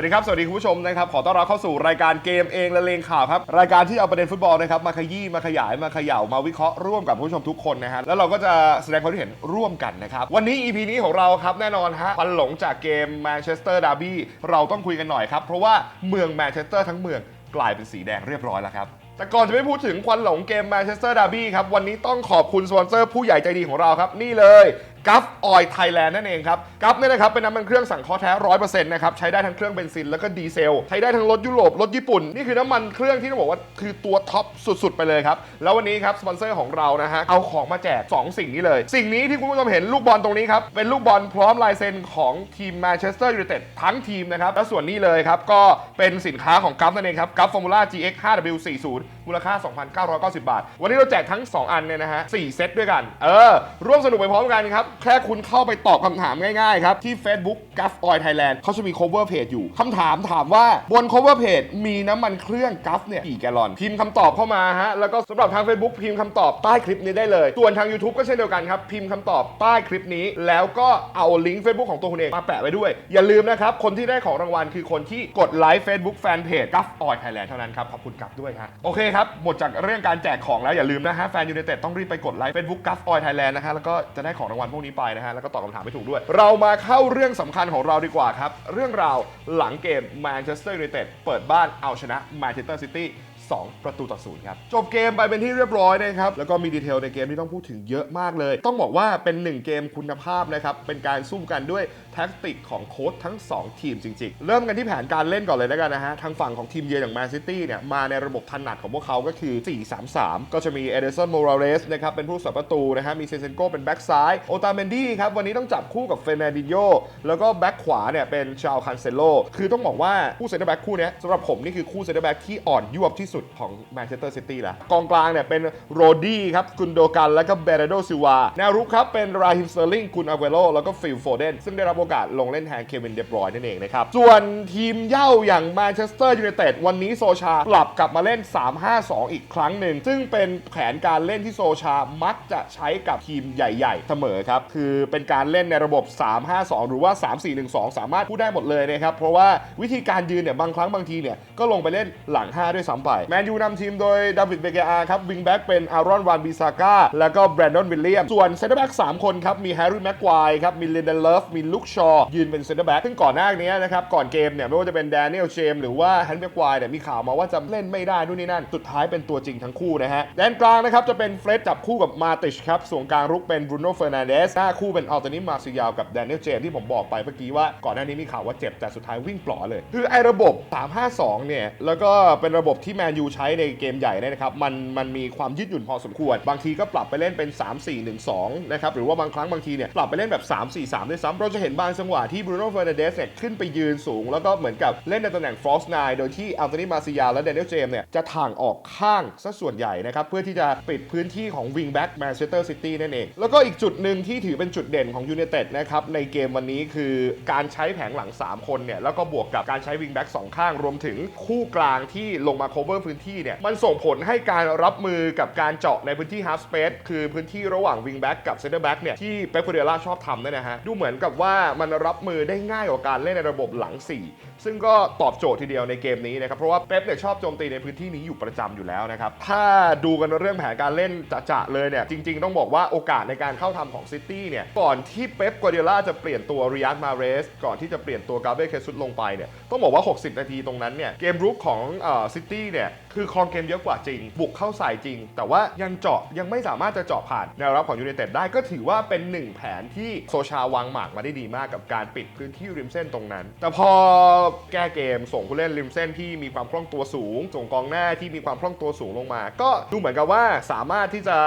วัสดีครับ สวัสดีคุณผู้ชมนะครับ ขอต้อนรับเข้าสู่รายการเกมเองและเลงข่าวครับ รายการที่เอาประเด็นฟุตบอลนะครับ มาขยี้มาขยายมาเขย่ามาวิเคราะห์ร่วมกับผู้ชมทุกคนนะฮะแล้วเราก็จะแสดงความคิดเห็นร่วมกันนะครับ วันนี้ EP นี้ของเราครับแน่นอนฮะฟันหลงจากเกมแมนเชสเตอร์ดาร์บี้เราต้องคุยกันหน่อยครับเพราะว่าเมืองแมนเชสเตอร์ทั้งเมืองกลายเป็นสีแดงเรียบร้อยแล้วครับแต่ก่อนจะไม่พูดถึงควันหลงเกมแมนเชสเตอร์ดาร์บี้ครับ วันนี้ต้องขอบคุณสปอนเซอร์ผู้ใหญ่ใจดีของเราครับ นี่เลย กัฟออยไทยแลนด์นั่นเองครับกัฟเนี่ยนะครับเป็นน้ำมันเครื่องสังเคราะห์แท้ร้อยเปอร์เซ็นต์นะครับใช้ได้ทั้งเครื่องเบนซินแล้วก็ดีเซล ใช้ได้ทั้งรถยุโรปรถญี่ปุ่น นี่คือน้ำมันเครื่องที่ต้องบอกว่าคือตัวท็อปสุดๆ ไปเลยครับ แล้ววันนี้ครับสปอนเซอร์ของเรานะฮะเอาของมาแจก 2 สิ่งนี้เลย สิ่งนี้ที่คุณผู้ชมเห็นลูกบอลตรงนี้ครับเป็นลูกบอลพร้อมลายเซ็นของทีมแมนเชสเตอร์ยูไนเต็ดทั้งทีมนะครับและส่วนนี้เลยครับก็เป็นสินค้าของกัฟนั่นเองครับกัฟฟอร์มูล่า GX 5W40 มูลค่า 2,990 บาท วันนี้เราแจกทั้ง 2 อันเนี่ยนะฮะ4เซตด้วยกัน เออร่วมสนุกไปพร้อมกันครับแค่คุณเข้าไปตอบคำถามง่ายๆครับ ที่ Facebook g u f Oil Thailand เขาจะมี cover page อยู่คำถามถามว่าบน cover page มีน้ำมันเครื่องกัฟเนี่ยกี่แกลลอน พิมพ์คำตอบเข้ามาฮะ แล้วก็สำหรับทาง Facebook พิมพ์คำตอบใต้คลิปนี้ได้เลย ส่วนทาง YouTube ก็เช่นเดียวกันครับ พิมพ์คำตอบใต้คลิปนี้ แล้วก็เอาลิงก์ Facebook ของตัวคุณเองมาแปะไว้ด้วย อย่าลืมนะครับ คนที่ได้ของรางวัลคือคนที่กดไลค์ Facebook Fanpage g u f Oil Thailand เท่านั้นครับ ขอบคุณกัฟด้วยฮะโอเคครับ หมดจากเรื่องการแจกของแล้วอย่าลืมนะฮะแฟนยูไนเต็ดต้องรีบไปกดไลค์ Facebook g u f Oil Thailand นะฮะแล้วก็จะได้ของรางวัลพวกนี้ไปนะฮะแล้วก็ตอบคำถามไม่ถูกด้วย เรามาเข้าเรื่องสำคัญของเราดีกว่าครับ เรื่องราวหลังเกมแมนเชสเตอร์ยูไนเต็ดเปิดบ้านเอาชนะแมนเชสเตอร์ซิตี้2 ประตูต่อศูนย์ครับ จบเกมไปเป็นที่เรียบร้อยนะครับ แล้วก็มีดีเทลในเกมที่ต้องพูดถึงเยอะมากเลย ต้องบอกว่าเป็น 1 เกมคุณภาพนะครับ เป็นการสู้กันด้วยแท็กติกของโค้ชทั้ง 2 ทีมจริง ๆ เริ่มกันที่แผนการเล่นก่อนเลยแล้วกันนะฮะ ทางฝั่งของทีมเยือนอย่างแมนซิตี้เนี่ย มาในระบบถนัดของพวกเขาก็คือ 4-3-3 ก็จะมีเอเดร์สันโมราเรสนะครับ เป็นผู้สับประตูนะฮะ มีเซนเซนโกเป็นแบ็กซ้าย โอตาเมนดี้ครับ วันนี้ต้องจับคู่กับเฟรนันดิโยแล้วก็แบ็กขวาเนี่ยเป็นชาวคันเซโลคือต้องบอกว่าคู่เซนเตอร์แบ็กคู่นี้สำหรับผมนี่คือคู่เซนเตอร์แบ็กที่อ่อนยวบที่สุดของแมนเชสเตอร์ซิตี้ละกองกลางเนี่ยเป็นโรดี้ครับกุนโดกันแล้วก็เบรโดซิวาแนวรุกครับเป็นราฮิมสเตอร์ลิงกุนอาเวโรแล้วก็ฟิลโฟเดนซึ่งได้รับโอกาสลงเล่นแทนเควินเดบรอยน์นั่นเองนะครับ ส่วนทีมเย่าอย่างแมนเชสเตอร์ยูไนเต็ดวันนี้โซชากลับกลับมาเล่น 3-5-2 อีกครั้งหนึ่ง ซึ่งเป็นแผนการเล่นที่โซชามักจะใช้กับทีมใหญ่ ๆ เสมอครับ คือเป็นการเล่นในระบบ 3-5-2 หรือว่า 3-4-1-2 สามารถพูดได้หมดเลยนะครับ เพราะว่าวิธีการยืนเนี่ยบางครั้งบางทีเนี่ยก็ลงไปเล่นหลัง 5 ด้วยซ้ำไป แมนยูนำทีมโดยดาวิดเบเกอาครับวิงแบ็กเป็นอารอนวานบิซาก้าแล้วก็แบรนดอนวิลเลียมส่วนเซนเตอร์แบ็ก3คนครับมีแฮร์รี่แม็กควายครับมีเลนเดนเลฟมีลุคชอยืนเป็นเซนเตอร์แบ็กซึ่งก่อนหน้านี้นะครับก่อนเกมเนี่ยไม่ว่าจะเป็นแดเนียลเจมหรือว่าแฮร์รี่แม็กควายเนี่ยมีข่าวมาว่าจะเล่นไม่ได้นู่นนี่นั่นสุดท้ายเป็นตัวจริงทั้งคู่นะฮะแดนกลางนะครับจะเป็นเฟรดจับคู่กับมาติชครับส่วนกลางรุกเป็นบรูโน่เฟอร์นันเดสหน้าคู่เป็นอัลตานิมาซิยาวกับแดเนียลเจมที่ผมบอกไปเมื่อกี้ว่าก่อนหน้านี้มีข่าวว่าเจ็บแต่สุดท้ายวิ่งปลอเลย คือไอ้ระบบ 352 เนี่ย แล้วก็เป็นระบบที่แมนยูใช้ในเกมใหญ่เนี่ยนะครับ มันมันมีความยืดหยุ่นพอสมควร บางทีก็ปรับไปเล่นเป็น 3-4-1-2 นะครับ หรือว่าบางครั้งบางทีเนี่ย ปรับไปเล่นแบบ 3-4-3 ด้วยซ้ำเราจะเห็นบางจังหวะที่บรูโน่เฟอร์นันเดสเนี่ยขึ้นไปยืนสูง แล้วก็เหมือนกับเล่นในตำแหน่งฟรอสไนโดยที่อัลตานิมาซิยาและเดนเนลเจมเนี่ยจะถ่างออกข้างซะส่วนใหญ่นะครับ เพื่อที่จะปิดพื้นที่ของวิงแบ็กแมนเชสเตอร์ซิตี้นั่นเอง แล้วก็อีกจุดหนึ่งที่ถือเป็นจุดเด่นของยู i นเต็ดนะครับในเกมวันนี้คือการใช้แผงหลัง 3 คนเนี่ยแล้วก็บวกกับการใช้วิงแบ็กสองข้างรวมถึงคู่กลางที่ลงมา cover พื้นที่เนี่ยมันส่งผลให้การรับมือกับการเจาะในพื้นที่ half space คือพื้นที่ระหว่างวิงแบ็กกับเซนเตอร์แบ็กเนี่ยที่เป๊ปกูเดล่าชอบทำนี่ยนะฮะดูเหมือนกับว่ามันรับมือได้ง่ายกว่าการเล่นในระบบหลัง 4 ซึ่งก็ตอบโจทย์ทีเดียวในเกมนี้นะครับ เพราะว่าเป๊ปเนี่ยชอบโจมตีในพื้นที่นี้อยู่ประจำอยู่แล้วนะครับ ถ้าดูกันเรื่องแผนการเล่นจะๆเลยเนี่ย จริง ๆ ต้องบอกว่าโอกาสในการเข้าทำของซิตี้เนี่ย ก่อนที่เป๊ปกัวเดียล่าจะเปลี่ยนตัวริยัตมาเรส ก่อนที่จะเปลี่ยนตัวกาเบรเคซุสลงไปเนี่ย ต้องบอกว่า 60 นาทีตรงนั้นเนี่ย เกมรุกของซิตี้เนี่ยคือครองเกมเยอะกว่าจริง บุกเข้าใส่จริง แต่ว่ายังเจาะยังไม่สามารถจะเจาะผ่านแนวรับของยูไนเต็ดได้ก็ถือว่าเป็นหนึ่งแผนที่โซชาวางหมากมาได้ดีมากกับการปิดพื้นที่ริมเส้นตรงนั้น แต่พอแก้เกมส่งผู้เล่นริมเส้นที่มีความคล่องตัวสูง ส่งกองหน้าที่มีความคล่องตัวสูงลงมา ก็ดูเหมือนกับว่าสามารถที่จะ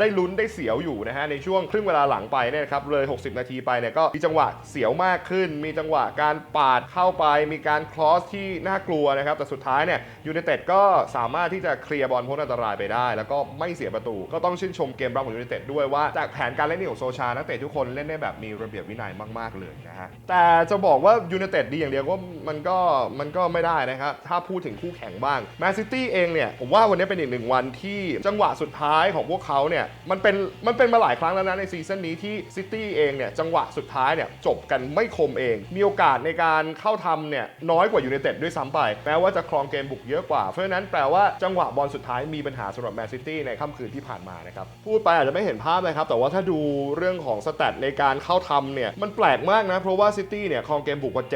ได้ลุ้นได้เสียวอยู่นะฮะในช่วงครึ่งเวลาหลังไปเนี่ยครับเลย 60 นาทีไปเนี่ยก็มีจังหวะเสียวมากขึ้น มีจังหวะการปาดเข้าไป มีการคลอสที่น่ากลัวนะครับแต่สุดท้ายเนี่ยยูไนเต็ดก็สามารถที่จะเคลียร์บอลพ้นอันตรายไปได้ แล้วก็ไม่เสียประตู ก็ต้องชื่นชมเกมรับของยูไนเต็ดด้วยว่าจากแผนการเล่นของโซชานักเตะทุกคนเล่นได้แบบมีระเบียบวินัยมากๆเลยนะฮะแต่จะบอกว่ายูไนเต็ดดีอย่างเดียวก็มันก็มันก็ไม่ได้นะครับถ้าพูดถึงคู่แข่งบ้างแมนซิตี้เองเนี่ยผมว่าวันนี้เป็นอีกหนึ่งวันที่จังหวะสุดท้ายของพวกเขาเนี่ยมันเป็นมันเป็นมาหลายครั้งแล้วนะในซีซั่นนี้ที่ซิตี้เองเนี่ยจังหวะสุดท้ายเนี่ยจบกันไม่คมเอง มีโอกาสในการเข้าทำเนี่ยน้อยกว่ายูไนเต็ดด้วยซ้ำไปแม้ว่าจะครองเกมบุกเยอะกว่าเพราะฉะนั้นแปลแต่ว่าจังหวะบอลสุดท้ายมีปัญหาสำหรับแมนซิตี้ในค่ำคืนที่ผ่านมานะครับ พูดไปอาจจะไม่เห็นภาพนะครับ แต่ว่าถ้าดูเรื่องของสแตทในการเข้าทำเนี่ย มันแปลกมากนะ เพราะว่าซิตี้เนี่ยครองเกมบุกกว่า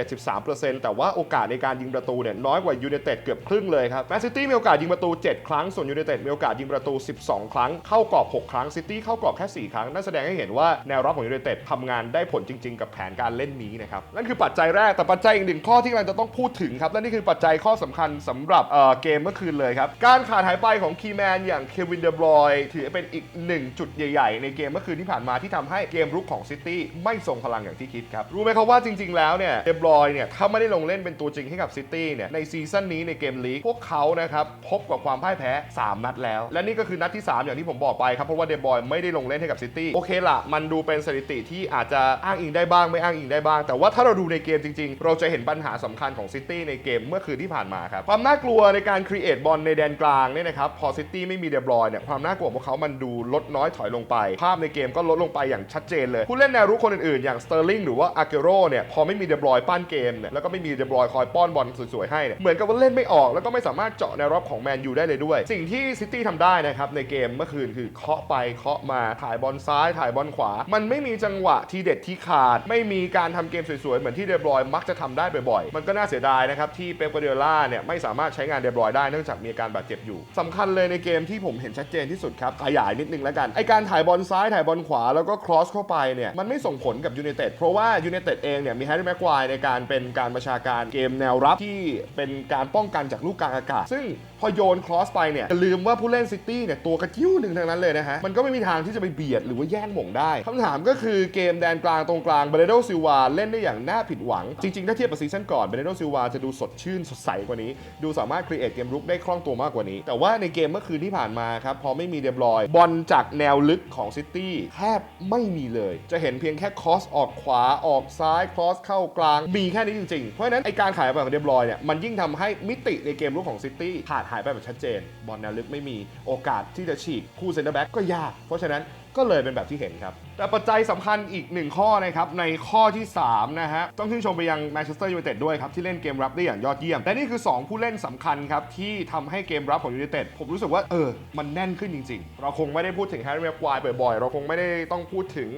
73%แต่ว่าโอกาสในการยิงประตูเนี่ยน้อยกว่ายูไนเต็ดเกือบครึ่งเลยครับแมนซิตี้มีโอกาสยิงประตู 7 ครั้งส่วนยูไนเต็ดมีโอกาสยิงประตู 12 ครั้ง เข้ากรอบ 6 ครั้งซิตี้เข้ากรอบแค่ 4 ครั้งนั่นแสดงให้เห็นว่าแนวรับของยูไนเต็ดทำงานได้ผลจริง ๆ กับแผนการเล่นนี้นะครับนั่นคือปัจจัยแรกแต่ปัจจัยอีกหนึ่งข้อที่กำลังจะต้องพูดถึงครับและนี่คือปัจจัยข้อสำคัญสำหรับเเกมเมื่อคืนเลยครับ การขาดหายไปของคีแมนอย่างเควินเดบรอยถือเป็นอีกหนึ่งจุดใหญ่ๆ ในเกมเมื่อคืนที่ผ่านมาที่ทำให้เกมรุกของซิตี้ไม่ทรงพลังอย่างที่คิดครับ รู้ไหมครับว่าจริง ๆ แล้วเนี่ยเดบรอยเนี่ยถ้าไม่ได้ลงเล่นเป็นตัวจริงให้กับซิตี้เนี่ยในซีซั่นนี้ในเกมลีกพวกเขานะครับพบกับความพ่ายแพ้ 3 นัดแล้ว และนี่ก็คือนัดที่ 3 อย่างที่ผมบอกไปครับเพราะว่าเดบรอยไม่ได้ลงเล่นให้กับซิตี้โอเคละมันดูเป็นสถิติที่อาจจะอ้างอิงได้บ้างไม่อ้างอิงได้บ้าง แต่ว่าถ้าเราดูในเกมจริง ๆ เราจะเห็นปัญหาสำคัญของซิตี้ในเกมเมื่อคืนที่ผ่านมาครับความน่ากลัวในการครีเอทบอลในแดนกลางเนี่ยนะครับพอซิตี้ไม่มีเดบรอยเนี่ยความน่ากลัวของพวกเขามันดูลดน้อยถอยลงไป ภาพในเกมก็ลดลงไปอย่างชัดเจนเลย ผู้เล่นแนวรุกคนอื่นๆ อย่างสเตอร์ลิงหรือว่าอาเกโรเนี่ยพอไม่มีเดบรอยปั้นเกมเนี่ยแล้วก็ไม่มีเดบรอยคอยป้อนบอลสวยๆให้เนี่ยเหมือนกับว่าเล่นไม่ออก แล้วก็ไม่สามารถเจาะแนวรับของแมนยูได้เลยด้วย สิ่งที่ซิตี้ทำได้นะครับในเกมเมื่อคืนคือเคาะไปเคาะมาถ่ายบอลซ้ายถ่ายบอลขวา มันไม่มีจังหวะที่เด็ดที่ขาด ไม่มีการทำเกมสวยๆเหมือนที่เดบรอยมักจะทำได้บ่อยๆ มันก็น่าเสียดายนะครับที่เป๊ปกัวเดล่าเนี่ยไม่สามารถใช้งานเดบรอยได้เนื่องจากมีอาการบาดเจ็บอยู่สำคัญเลยในเกมที่ผมเห็นชัดเจนที่สุดครับ ขยายนิดนึงแล้วกัน ไอการถ่ายบอลซ้ายถ่ายบอลขวาแล้วก็ครอสเข้าไปเนี่ย มันไม่ส่งผลกับยูไนเต็ดเพราะว่ายูไนเต็ดเองเนี่ยมีแฮร์รี่แม็กควายในการเป็นการประชาการเกมแนวรับที่เป็นการป้องกันจากลูกกลางอากาศ ซึ่งพอโยนครอสไปเนี่ยลืมว่าผู้เล่นซิตี้เนี่ยตัวกระจิ้วหนึ่งทั้งนั้นเลยนะฮะมันก็ไม่มีทางที่จะไปเบียดหรือว่าแย่งหม่งได้คำถามก็คือเกมแดนกลางตรงกลางเบเรโดซิวาเล่นได้อย่างน่าผิดหวัง จริงๆถ้าเทียบกับซีซั่นก่อนเบเรโดซิวาจะดูสดชื่นสดใสกว่านี้ ดูสามารถครีเอทเกมรุกได้คล่องตัวมากกว่านี้ แต่ว่าในเกมเมื่อคืนที่ผ่านมาครับพอไม่มีเดบรอย บอลจากแนวลึกของซิตี้แทบไม่มีเลย จะเห็นเพียงแค่คอสออกขวาออกซ้ายคอสเข้ากลาง มีแค่นี้จริงๆ เพราะฉะนั้นไอการขายไปของเดบรอยเนี่ยมันยิ่งทำให้มิติในเกมรุกของซิตี้ขาดหายไปแบบชัดเจน บอลแนวลึกไม่มีโอกาสที่จะฉีกคู่เซนเตอร์แบ็กก็ยาก เพราะฉะนั้น ก็เลยเป็นแบบที่เห็นครับ แต่ปัจจัยสำคัญอีกหนึ่งข้อนะครับ ในข้อที่3นะฮะ ต้องชื่นชมไปยังแมนเชสเตอร์ยูไนเต็ดด้วยครับ ที่เล่นเกมรับได้อย่างยอดเยี่ยมแต่นี่คือ 2 ผู้เล่นสำคัญครับ ที่ทำให้เกมรับของยูไนเต็ดผมรู้สึกว่าเออ มันแน่นขึ้นจริง ๆ เราคงไม่ได้พูดถึงแฮร์รี่แม็กควายบ่อยๆ เราคงไม่ได้ต้องพูดถึง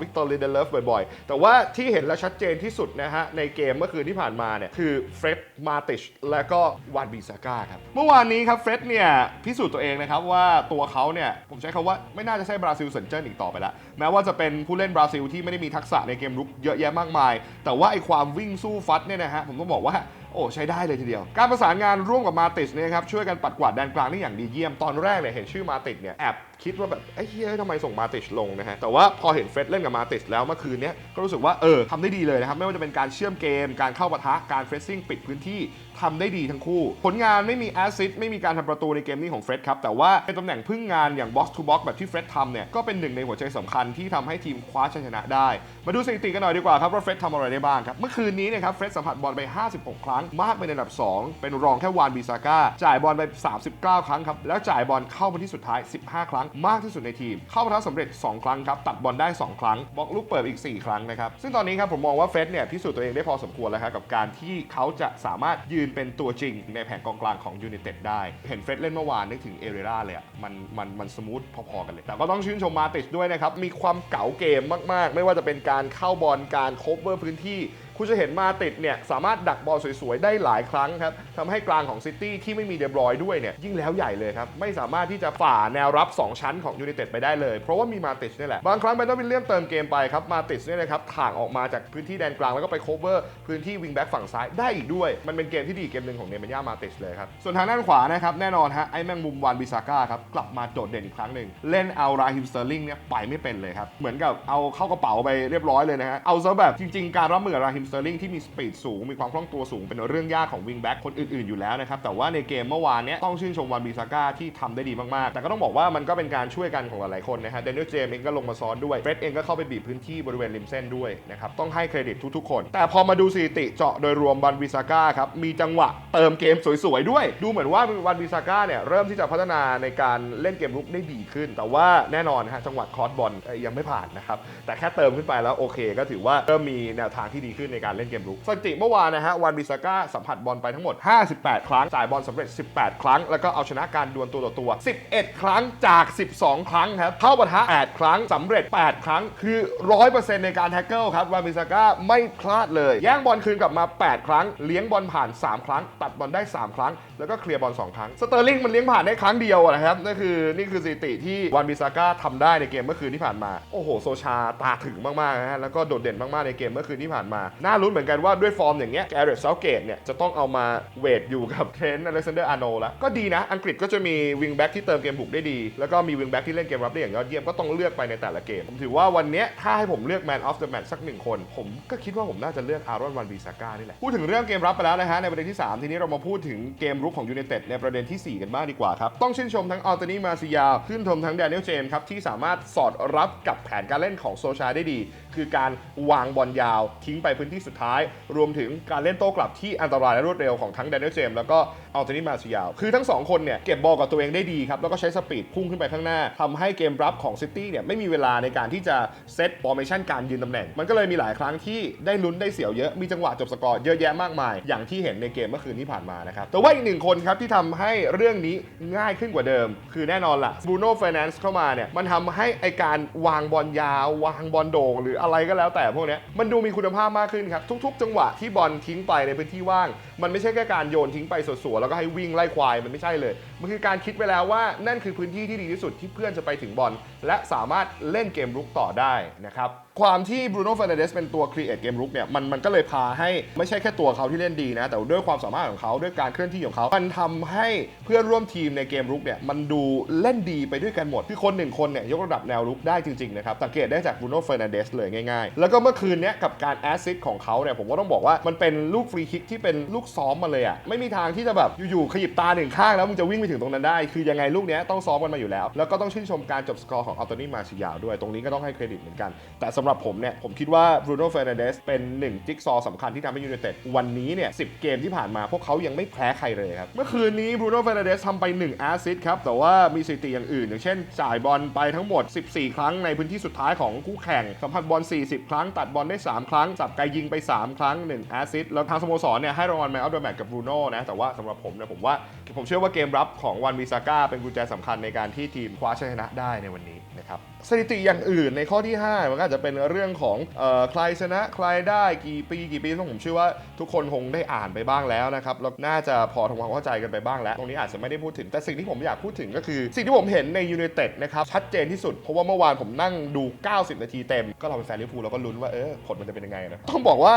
วิกตอร์ลิเดเลฟบ่อยๆ แต่ว่าที่เห็นและชัดเจนที่สุดนะฮะในเกมเมื่อคืนที่ผ่านมาเนี่ยคือเฟร็ดมาติชและก็วานบีซาก้าครับเมื่อวานนี้ครับเฟร็ดเนี่ยพิสูจน์ตัวเองนะครับว่าตัวเขาเนี่ยผมใช้คำว่าไม่น่าจะใช่บราซิลเซนเจิ้นอีกต่อไปแล้วแม้ว่าจะเป็นผู้เล่นบราซิลที่ไม่ได้มีทักษะในเกมรุกเยอะแยะมากมาย แต่ว่าไอความวิ่งสู้ฟัดเนี่ยนะฮะผมต้องบอกว่าโอ้ใช้ได้เลยทีเดียว การประสานงานร่วมกับมาติสเนี่ยครับช่วยกันปัดกวาดแดนกลางได้อย่างดีเยี่ยมตอนแรกเลยเห็นชื่อมาติสเนี่ยแอบ คิดว่าแบบไอ้เฮ้ยทำไมส่งมาติชลงนะฮะแต่ว่าพอเห็นเฟรดเล่นกับมาติชแล้วเมื่อคืนนี้ก็รู้สึกว่าเออทำได้ดีเลยนะครับไม่ว่าจะเป็นการเชื่อมเกม การเข้าปะทะการเฟรชซิ่งปิดพื้นที่ทำได้ดีทั้งคู่ ผลงานไม่มีแอสซิสต์ไม่มีการทำประตูในเกมนี้ของเฟรดครับแต่ว่าเป็นตำแหน่งพึ่งงานอย่างบ็อกซ์ทูบ็อกแบบที่เฟรดทำเนี่ยก็เป็นหนึ่งในหัวใจสำคัญที่ทำให้ทีมคว้าชัยชนะได้ มาดูสถิติกันหน่อยดีกว่าครับว่าเฟรดทำอะไรได้บ้างครับเมื่อคืนนี้เนี่ยครับเฟรดสัมผัสบอลไป 56 ครั้ง มากเป็นอันดับ 2 เป็นรองแค่วานบิซาก้าจ่ายบอลไป 39 ครั้งครับแล้วจ่ายบอลเข้ามาที่สุดท้าย 15 ครั้งมากที่สุดในทีม เข้าประทะสำเร็จ 2 ครั้งครับ ตัดบอลได้ 2 ครั้ง บล็อกลูกเปิดอีก 4 ครั้งนะครับ ซึ่งตอนนี้ครับผมมองว่าเฟรดเนี่ยพิสูจน์ตัวเองได้พอสมควรแล้วครับกับการที่เขาจะสามารถยืนเป็นตัวจริงในแผงกองกลางของยู i นเต็ดได้ เห็นเฟรดเล่นเมื่อวานนึกถึงเอเรราเลยอะมันมันมันสมูทพอๆกันเลย แต่ก็ต้องชื่นชมมาติชด้วยนะครับมีความเก๋าเกมมาก ๆ ไม่ว่าจะเป็นการเข้าบอลการโคเวอร์พื้นที่ คุณจะเห็นมาติดเนี่ยสามารถดักบอลสวยๆ ได้หลายครั้งครับทำให้กลางของซิตี้ที่ไม่มีเดบรอยด้วยเนี่ยยิ่งแล้วใหญ่เลยครับ ไม่สามารถที่จะฝ่าแนวรับ 2 ชั้นของยูไนเต็ดไปได้เลย เพราะว่ามีมาติชนี่แหละ บางครั้งแบนดวิลเลียมเติมเกมไปครับ มาติชเนี่ยนะครับถ่างออกมาจากพื้นที่แดนกลางแล้วก็ไปโคเวอร์พื้นที่วิงแบ็กฝั่งซ้ายได้อีกด้วย มันเป็นเกมที่ดีเกมหนึ่งของเนมันย่ามาติชเลยครับส่วนทางด้านขวานะครับแน่นอนฮะไอ้แมงมุมวานบิซาก้าครับกลับมาโดดเด่นอีกครั้งหนึ่งเล่นเอาราฮิมสเตอร์ลิงเนี่ยไปไม่เป็นเลยครับเหมือนกับเอาเข้ากระเป๋าไปเรียบร้อยเลยนะฮะเอาซะแบบจริงๆการรับมือกับราฮิมสเตอร์ลิงที่มีสปีดสูง มีความคล่องตัวสูงเป็นเรื่องยากของวิงแบ็กคนอื่นๆอยู่แล้วนะครับ แต่ว่าในเกมเมื่อวานเนี้ยต้องชื่นชมวันบิซาก้าที่ทำได้ดีมากๆ แต่ก็ต้องบอกว่ามันก็เป็นการช่วยกันของหลายๆคนนะฮะเดน i ลเจมเองก็ลงมาซ้อนด้วยเฟร็ดเองก็เข้าไปบีบพื้นที่บริเวณริมเส้นด้วยนะครับต้องให้เครดิตทุกๆ คน แต่พอมาดูสถิติเจาะโดยรวมวันบิซาก้าครับมีจังหวะเติมเกมสวยๆด้วย ดูเหมือนว่าวันบิซาก้าเนี่ยเริ่มที่จะพัฒนาในการเล่นเกมรุกได้ดีขึ้น แต่ว่าแน่นอนฮะจังหวะคอร์สบอลยังไม่ผ่านนะครับแต่แค่เติมขึ้นไปแล้วโอเค ก็ถือว่าเริ่มมีแนวทางที่ดีขึ้นในการเล่นเกมรุกสถิติเมื่อวานนะฮะวันบิซาก้าสัมผัสบอลไปทั้งหมด 58 ครั้งจ่ายบอลสำเร็จ 18 ครั้ง แล้วก็เอาชนะการดวลตัวต่อตัว 11 ครั้งจาก 12 ครั้งครับเข้าปะทะ 8 ครั้งสำเร็จ 8 ครั้ง คือ 100%ในการแท็กเกิลครับวันบิซาก้าไม่พลาดเลยแย่งบอลคืนกลับมา 8 ครั้ง เลี้ยงบอลผ่าน 3 ครั้ง ตัดบอลได้ 3 ครั้ง แล้วก็เคลียร์บอล 2 ครั้ง สเตอร์ลิงมันเลี้ยงผ่านได้ครั้งเดียวนะครับนั่นคือนี่คือสถิติที่วันบิซาก้าทำได้ในเกมเมื่อคืนที่ผ่านมา โอ้โหโซชาตาถึงมากๆนะฮะแล้วก็โดดเด่นมากๆในเกมเมื่อคืนที่ผ่านมาน่าลุ้นเหมือนกันว่าด้วยฟอร์มอย่างเงี้ยแกเรตเซาเกตเนี่ยจะต้องเอามาเวทอยู่กับเทรนต์อเล็กซานเดอร์อาร์โนแล้วก็ดีนะ อังกฤษก็จะมีวิงแบ็กที่เติมเกมบุกได้ดี แล้วก็มีวิงแบ็กที่เล่นเกมรับได้อย่างยอดเยี่ยมก็ต้องเลือกไปในแต่ละเกม ผมถือว่าวันเนี้ยถ้าให้ผมเลือกแมนออฟเดอะแมตช์สักหนึ่งคน ผมก็คิดว่าผมน่าจะเลือกอารอนวันบีซาก้านี่แหละพูดถึงเรื่องเกมรับไปแล้วนะฮะในประเด็นที่ 3 ทีนี้เรามาพูดถึงเกมรุกของยู i นเต็ดในประเด็นทีสี่ 4 กันบ้างดีกว่าครับต้องชื่นชมทั้งอัลตานีมาซิยาชื่นชมทั้งแดเนียลเจมส์ครับที่สามารถสอดรับกับแผนการเล่นของโซชาได้ดี คือการวางบอลยาวทิ้งไปพื้นที่สุดท้าย รวมถึงการเล่นโต้กลับที่อันตรายและรวดเร็วของทั้งแดเนียลเจมส์แล้วก็อัลตานีมาซิยาคือทั้งสองคนเนี่ยเก็บบอลกับตัวเองได้ดีครับแล้วก็ใช้สปีดพุ่งขึ้นไปข้างหน้าทำให้เกมรับของซิตี้เนี่ยไม่มีเวลาในการที่จะเซตฟอร์เมชันการยืนตำแหน่ง มันก็เลยมีหลายครั้งที่ได้ลุ้นได้เสียวเยอะมีจังหวะจบสกอร์เยอะแยะมากมาย อย่างที่เห็นในเกมเมื่อคืนที่ผ่านมานะครับแต่ว่าอีกหนึ่งคนครับที่ทำให้เรื่องนี้ง่ายขึ้นกว่าเดิม คือแน่นอนละบรูโน่ไฟแนนซ์เข้ามาเนี่ยมันทำให้ไอการวางบอลยาววางบอลโด่งหรืออะไรก็แล้วแต่พวกนี้มันดูมีคุณภาพมากขึ้นครับ ทุก ๆ จังหวะที่บอลทิ้งไปในพื้นที่ว่าง มันไม่ใช่แค่การโยนทิ้งไปสวยๆแล้วก็ให้วิ่งไล่ควายมันไม่ใช่เลย มันคือการคิดไว้แล้วว่านั่นคือพื้นที่ที่ดีที่สุดที่เพื่อนจะไปถึงบอลและสามารถเล่นเกมรุกต่อได้นะครับ ความที่บรูโน่ f ฟ r นเดสเป็นตัวครีเอทเกมรุกเนี่ยมันมันก็เลยพาให้ไม่ใช่แค่ตัวเขาที่เล่นดีนะ แต่ด้วยความสามารถของเขาด้วยการเคลื่อนที่ของเขา มันทำให้เพื่อนร่วมทีมในเกมรุกเนี่ยมันดูเล่นดีไปด้วยกันหมดคือคนหนึ่งคนเนี่ยยกระดับแนวรุกได้จริงๆนะครับสังเกตได้จากบรูโน่ f ฟ r นเดสเลยง่ายๆ แล้วก็เมื่อคืนเนี้ยกับการแอสซิสของเขาเนี่ยผมก็ต้องบอกว่ามันเป็นลูกฟรีคิกที่เป็นลูกซ้อมมาเลยอะไม่มีทางที่จะแบบอยู่ๆขยิบตาหนึ่งข้างแล้วมึงจะวิ่งไปถึงตรงนั้นได้ คือยังไงลูกเนี้ยต้องซ้อมกันมาอยู่แล้ว แล้วก็ต้องชื่นชมการจบสกอร์ของอัลโตนีมาชิยาวด้วยตรงนี้ก็ต้องให้เครดิตเหมือนกันแต่สำหรับผมเนี่ย ผมคิดว่าบรูโน่เฟรนันเดสเป็นหนึ่งจิ๊กซอสำคัญที่ทำให้ยูไนเต็ดวันนี้เนี่ยสิเกมที่ผ่านมาพวกเขายังไม่แพ้ใครเลยครับ เมื่อคืนนี้บรูโน่เฟรนันเดสทำไป 1 แอสซิสครับ แต่ว่ามีสถิติอย่างอื่น อย่างเช่นจ่ายบอลไปทั้งหมด 14 ครั้งในพื้นที่สุดท้ายของคู่แข่งสัมผัสบอล 40 ครั้ง ตัดบอลได้ 3 ครั้ง สับไกยิงไป 3 ครั้ง 1 แอสซิสแล้วทางสโมสรเนี่ยให้รางวัลแมนออฟเดอะแมตช์กับบรูโน่นะแต่ว่าสำหรับผมเนี่ยผมว่าผมเชื่อว่าเกมรับของวันวิซาก้าเป็นกุญแจสำคัญในการที่ทีมคว้าชัยชนะได้ในวันนี้นะครับสถิติอย่างอื่นในข้อที่ 5 มันก็จะเป็นเรื่องของออใครชนะใครได้กี่ปีกี่ปีซึ่งผมเชื่อว่าทุกคนคงได้อ่านไปบ้างแล้วนะครับแล้วน่าจะพอทำความเข้าใจกันไปบ้างแล้ว ตรงนี้อาจจะไม่ได้พูดถึงแต่สิ่งที่ผมอยากพูดถึงก็คือ สิ่งที่ผมเห็นในยู i นเต็ดนะครับชัดเจนที่สุด เพราะว่าเมื่อวานผมนั่งดู 90 นาทีเต็ม ก็เราเป็นแฟนลิเวอร์พูลเราก็ลุ้นว่าเออผลมันจะเป็นยังไงนะต้องบอกว่า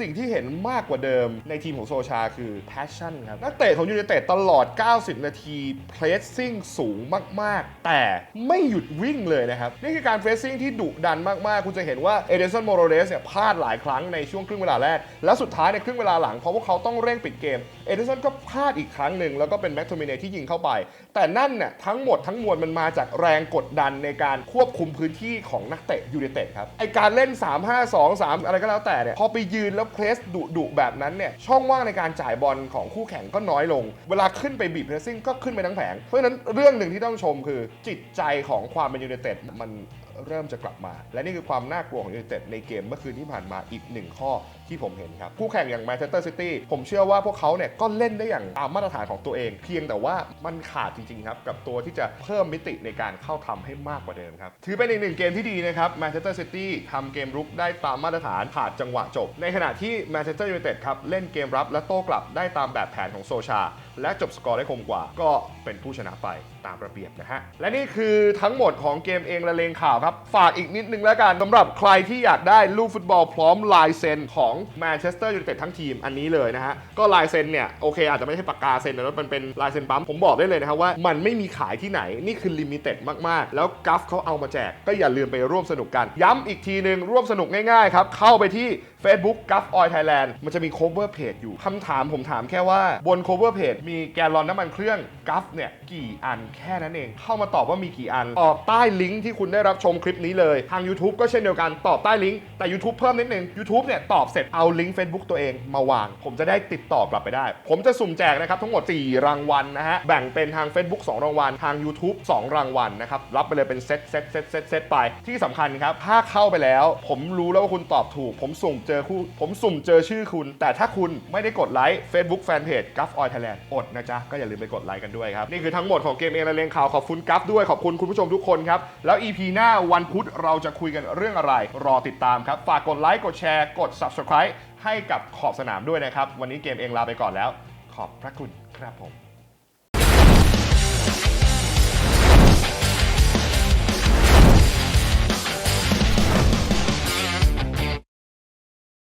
สิ่งที่เห็นมากกว่าเดิมในทีมของโซชาคือ passion ครับนักเตะของยู i นเต็ดตลอด 90 นาที pressing สูงมาก ๆ แต่ไม่หยุดวิ่งเลยนะครับนี่คือการ pressing ที่ดุดันมากๆคุณจะเห็นว่าเอเดนสันโมโรเดสเนี่ยพลาดหลายครั้งในช่วงครึ่งเวลาแรก แล้วสุดท้ายในครึ่งเวลาหลังเพราะพวกเขาต้องเร่งปิดเกมเอเดนสันก็พลาดอีกครั้งหนึ่งแล้วก็เป็นแม็กโทมิเนที่ยิงเข้าไป แต่นั่นเนี่ยทั้งหมดทั้งมวลมันมาจากแรงกดดันในการควบคุมพื้นที่ของนักเตะยู i นเต็ดครับไอการเล่น 3 5 2 3 อะไรก็แล้วแต่เนี่ยพอไปยืนแล้วเพรสดุดุแบบนั้นเนี่ยช่องว่างในการจ่ายบอลของคู่แข่งก็น้อยลง เวลาขึ้นไปบีบเพรสซิ่งก็ขึ้นไปทั้งแผงเพราะฉะนั้นเรื่องหนึ่งที่ต้องชมคือจิตใจของความเป็นยู i นเต็ดมัน เริ่มจะกลับมา และนี่คือความน่ากลัวของยูไนเต็ดในเกมเมื่อคืนที่ผ่านมาอีกหนึ่งข้อ ที่ผมเห็นครับ คู่แข่งอย่างแมนเชสเตอร์ซิตี้ผมเชื่อว่าพวกเขาเนี่ยก็เล่นได้อย่างตามมาตรฐานของตัวเอง เพียงแต่ว่ามันขาดจริงๆครับ กับตัวที่จะเพิ่มมิติในการเข้าทำให้มากกว่าเดิมครับ ถือเป็นอีกหนึ่งเกมที่ดีนะครับแมนเชสเตอร์ซิตี้ทำเกมรุกได้ตามมาตรฐานขาดจังหวะจบ ในขณะที่แมนเชสเตอร์ยูไนเต็ดครับเล่นเกมรับและโต้กลับได้ตามแบบแผนของโซชา และจบสกอร์ได้คมกว่า ก็เป็นผู้ชนะไปตามระเบียบนะฮะและนี่คือทั้งหมดของเกมเองละเลงข่าวครับฝากอีกนิดนึงแล้วกันสำหรับใครที่อยากได้ลูกฟุตบอลพร้อมลายเซ็นของแมนเชสเตอร์ยูไนเต็ดทั้งทีมอันนี้เลยนะฮะ ก็ลายเซ็นเนี่ยโอเคอาจจะไม่ใช่ปากกาเซ็นแต่ว่ามันเป็นลายเซ็นปั๊มผมบอกได้เลยนะครับว่ามันไม่มีขายที่ไหนนี่คือลิมิเต็ดมากๆ แล้วกัฟเขาเอามาแจกก็อย่าลืมไปร่วมสนุกกัน ย้ำอีกทีหนึ่งร่วมสนุกง่ายๆครับเข้าไปที่ Facebook g u f Oil Thailand มันจะมี cover page อยู่คำถามผมถามแค่ว่าบน cover page มีแกลลอนน้ำมันเครื่อง g u f เนี่ย กี่อันแค่นั้นเอง เข้ามาตอบว่ามีกี่อันตอบใต้ลิงก์ที่คุณได้รับชมคลิปนี้เลย ทาง YouTube ก็เช่นเดียวกันตอบใต้ลิงก์แต่ YouTube เพิ่มนิดนึง YouTube เนี่ย ตอบเสร็จเอาลิงก์ Facebook ตัวเองมาวาง ผมจะได้ติดต่อกลับไปได้ ผมจะสุ่มแจกนะครับทั้งหมด 4 รางวัลนะฮะแบ่งเป็นทาง Facebook 2 รางวัลทาง YouTube 2 รางวัลนะครับรับไปเลยเป็นเซตเซตเซตเซตเซตไปที่สำคัญครับถ้าเข้าไปแล้ว ผมรู้แล้วว่าคุณตอบถูก ผมสุ่มเจอคู่ผมสุ่มเจอชื่อคุณ แต่ถ้าคุณไม่ได้กดไลค์ Facebook Fanpage g u f Oil Thailand อดนะจ๊ะ ก็อย่าลืมไปกดไลค์กันด้วยครับ นี่คือทั้งหมดของเกมเองและเลงข่าวขอบคุณกัฟด้วยขอบคุณคุณผู้ชมทุกคนครับ แล้ว EP หน้าวันพุธเราจะคุยกันเรื่องอะไร รอติดตามครับ ฝากกดไลค์กดแชร์กด Subscribe ให้กับขอบสนามด้วยนะครับวันนี้เกมเองลาไปก่อนแล้ว ขอบพระคุณครับผม